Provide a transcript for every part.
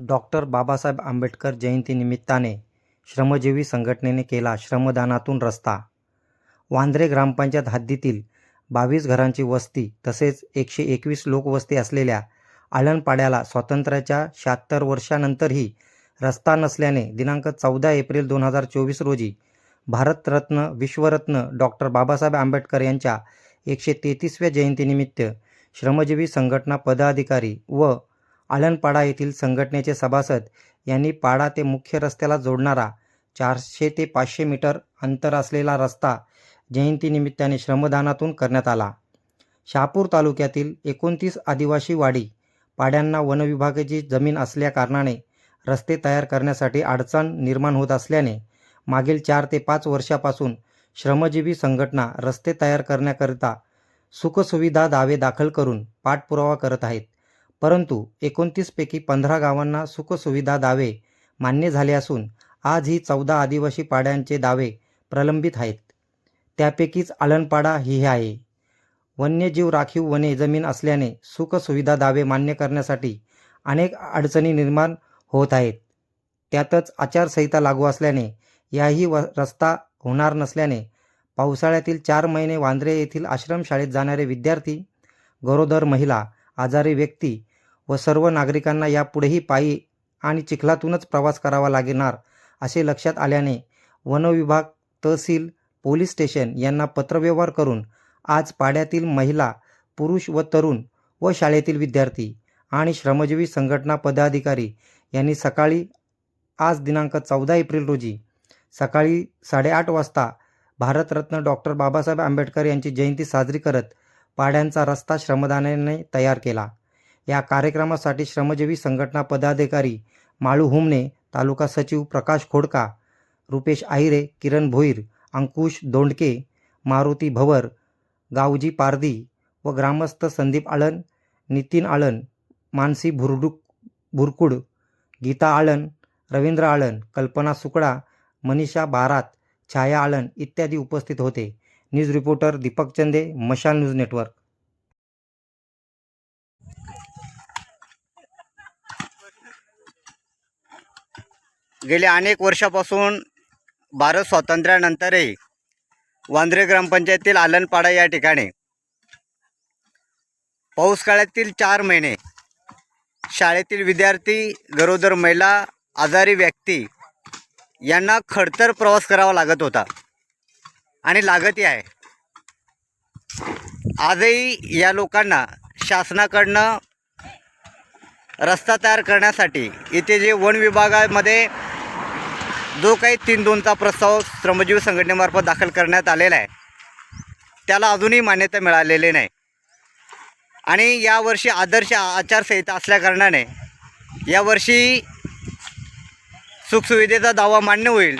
Doctor Babasaheb Ambedkar जयंतीनिमित्ताने श्रमजीवी संघटनेने केला श्रमदानातून रस्ता. वांद्रे ग्रामपंचायत हद्दीतील बावीस घरांची वस्ती तसेच एकशे एकवीस लोकवस्ती असलेल्या आळणपाड्याला स्वातंत्र्याच्या शहात्तर वर्षानंतरही रस्ता नसल्याने दिनांक चौदा एप्रिल दोन हजार चोवीस रोजी भारतरत्न विश्वरत्न डॉक्टर बाबासाहेब आंबेडकर यांच्या एकशे तेहतीसव्या जयंतीनिमित्त श्रमजीवी संघटना पदाधिकारी व आळणपाडा येथील संघटनेचे सभासद यांनी पाडा ते मुख्य रस्त्याला जोडणारा चारशे ते पाचशे मीटर अंतर असलेला रस्ता जयंतीनिमित्ताने श्रमदानातून करण्यात आला. शहापूर तालुक्यातील एकोणतीस आदिवासी वाडी पाड्यांना वनविभागाची जमीन असल्याकारणाने रस्ते तयार करण्यासाठी अडचण निर्माण होत असल्याने मागील चार ते पाच वर्षापासून श्रमजीवी संघटना रस्ते तयार करण्याकरिता सुखसुविधा दावे दाखल करून पाठपुरावा करत आहेत. परंतु एकोणतीसपैकी पंधरा गावांना सुखसुविधा दावे मान्य झाले असून आज ही चौदा आदिवासी पाड्यांचे दावे प्रलंबित आहेत. त्यापैकीच आलणपाडा ही आहे. वन्यजीव राखीव वने जमीन असल्याने सुखसुविधा दावे मान्य करण्यासाठी अनेक अडचणी निर्माण होत आहेत. त्यातच आचारसंहिता लागू असल्याने याही व रस्ता होणार नसल्याने पावसाळ्यातील चार महिने वांद्रे येथील आश्रमशाळेत जाणारे विद्यार्थी गरोदर महिला आजारी व्यक्ती व सर्व नागरिकांना यापुढेही पायी आणि चिखलातूनच प्रवास करावा लागणार असे लक्षात आल्याने वनविभाग तहसील पोलीस स्टेशन यांना पत्रव्यवहार करून आज पाड्यातील महिला पुरुष व तरुण व शाळेतील विद्यार्थी आणि श्रमजीवी संघटना पदाधिकारी यांनी सकाळी आज दिनांक चौदा एप्रिल रोजी सकाळी साडेआठ वाजता भारतरत्न डॉक्टर बाबासाहेब आंबेडकर यांची जयंती साजरी करत पाड्यांचा रस्ता श्रमदानाने तयार केला. या कार्यक्रमासाठी श्रमजीवी संघटना पदाधिकारी माळू हुमने तालुका सचिव प्रकाश खोडका रुपेश आहिरे किरण भोईर अंकुश दोंडके मारुती भवर गावजी पारदी व ग्रामस्थ संदीप आळन नितीन आळन मानसी भुरडुक भुरकुड गीता आळन रवींद्र आळन कल्पना सुकडा मनीषा बारात छाया आळन इत्यादी उपस्थित होते. न्यूज रिपोर्टर दीपक चंदे मशाल न्यूज नेटवर्क. गेल्या अनेक वर्षापासून भारत स्वातंत्र्यानंतरही वांद्रे ग्रामपंचायतीतील आलनपाडा या ठिकाणी पाऊस काळातील चार महिने शाळेतील विद्यार्थी गरोदर महिला आजारी व्यक्ती यांना खडतर प्रवास करावा लागत होता आणि लागतही आहे. आजही या लोकांना शासनाकडनं रस्ता तयार करण्यासाठी इथे जे वन विभागामध्ये जो काही तीन दोनचा प्रस्ताव श्रमजीवी संघटनेमार्फत दाखल करण्यात आलेला आहे त्याला अजूनही मान्यता मिळालेली नाही. आणि यावर्षी आदर्श आचारसंहिता असल्याकारणाने यावर्षी सुखसुविधेचा दावा मान्य होईल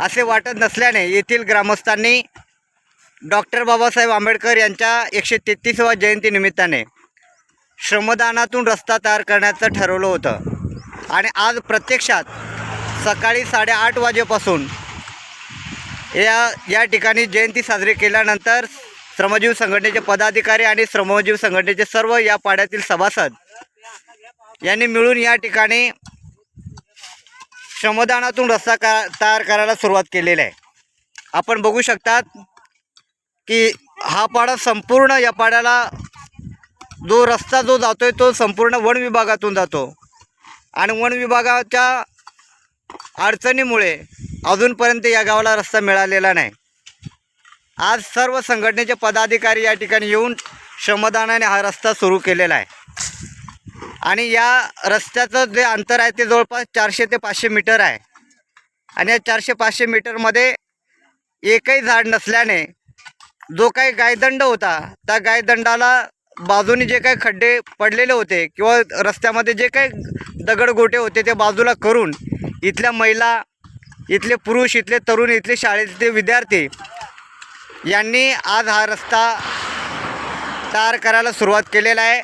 असे वाटत नसल्याने येथील ग्रामस्थांनी डॉक्टर बाबासाहेब आंबेडकर यांच्या एकशे तेहतीसव्या जयंतीनिमित्ताने श्रमदानातून रस्ता तयार करण्याचं ठरवलं होतं. आणि आज प्रत्यक्षात सकाळी साडेआठ वाजेपासून या या ठिकाणी जयंती साजरी केल्यानंतर श्रमजीव संघटनेचे पदाधिकारी आणि श्रमजीव संघटनेचे सर्व या पाड्यातील सभासद यांनी मिळून या ठिकाणी श्रमदानातून रस्ता का तयार करायला सुरुवात केलेली आहे. आपण बघू शकतात की हा पाडा संपूर्ण या पाड्याला जो रस्ता जो जातो आहे तो संपूर्ण वन विभागातून जातो. आणि वन विभागाच्या अडचणीमुळे अजूनपर्यंत या गावाला रस्ता मिळालेला नाही. आज सर्व संघटनेचे पदाधिकारी या ठिकाणी येऊन श्रमदानाने हा रस्ता सुरू केलेला आहे. आणि या रस्त्याचं जे अंतर आहे ते जवळपास चारशे ते पाचशे मीटर आहे. आणि या चारशे पाचशे मीटरमध्ये एकही झाड नसल्याने जो काही गायदंड होता त्या गायदंडाला बाजूने जे काही खड्डे पडलेले होते किंवा रस्त्यामध्ये जे काही दगडगोटे होते ते बाजूला करून इथल्या महिला इथले पुरुष इथले तरुण इथले शाळेतले विद्यार्थी यांनी आज हा रस्ता तयार करायला सुरुवात केलेला आहे.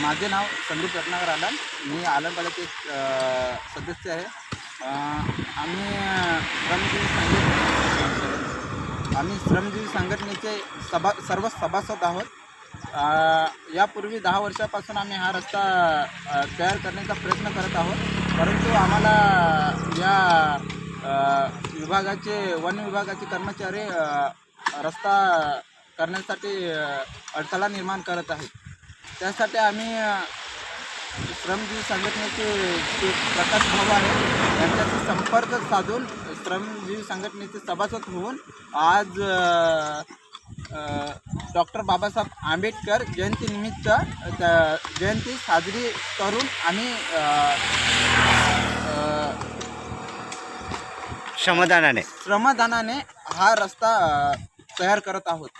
माझे नाव संदीप रत्नाकर आलन मी आलमपाड्याचे एक सदस्य आहे. आम्ही श्रमजीवी संघटना आम्ही श्रमजीवी संघटनेचे सभा सर्व सभासद आहोत. यापूर्वी दहा वर्षापासून आम्ही हा रस्ता तयार करण्याचा प्रयत्न करत आहोत. परंतु आम्हाला या विभागाचे वन विभागाचे कर्मचारी रस्ता करण्यासाठी अडथळा निर्माण करत आहेत. त्यासाठी आम्ही श्रमजीवी संघटनेचे जे प्रकाश भाऊ आहेत त्यांच्याशी संपर्क साधून श्रमजीवी संघटनेचे सभासद होऊन आज डॉक्टर बाबासाहेब आंबेडकर जयंतीनिमित्त जयंती साजरी करून आम्ही श्रमदानाने. श्रमदानाने हा रस्ता तयार करत आहोत.